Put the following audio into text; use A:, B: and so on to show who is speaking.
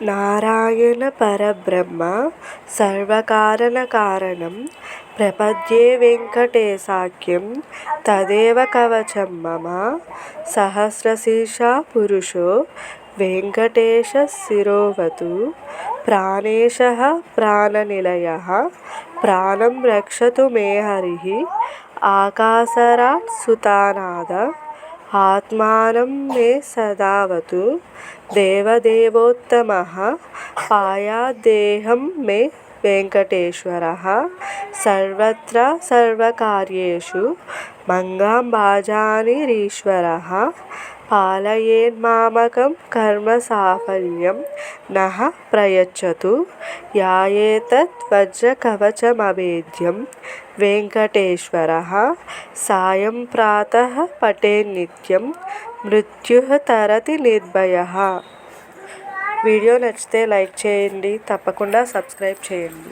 A: నారాయణ పరబ్రహ్మ సర్వకారణ కారణం ప్రపద్యే వెంకటేశాఖ్యం తదేవ కవచం మమ సహస్రశీర్ష పురుషో వెంకటేశ శిరోవతు ప్రాణేశ ప్రాణనిలయ ప్రాణం రక్షతు మే హరి ఆకాశరాట్ సుతానాద ఆత్మానం మే సదావతు దేవదేవోత్తమ పాయాదేహం మే వెంకటేశ్వర సర్వత్ర సర్వకార్యేషు మంగళాంబాజానిరీశ్వర పాలయేన్మామకం కర్మ సాఫల్యం నః ప్రయచ్చతు యాయేతత్ వజ్రకవచమభేద్యం వెంకటేశ్వర సాయం ప్రాతః పఠేన్నిత్యం మృత్యుః తరతి నిర్భయః వీడియో నచ్చితే లైక్ చేయండి తప్పకుండా సబ్స్క్రైబ్ చేయండి.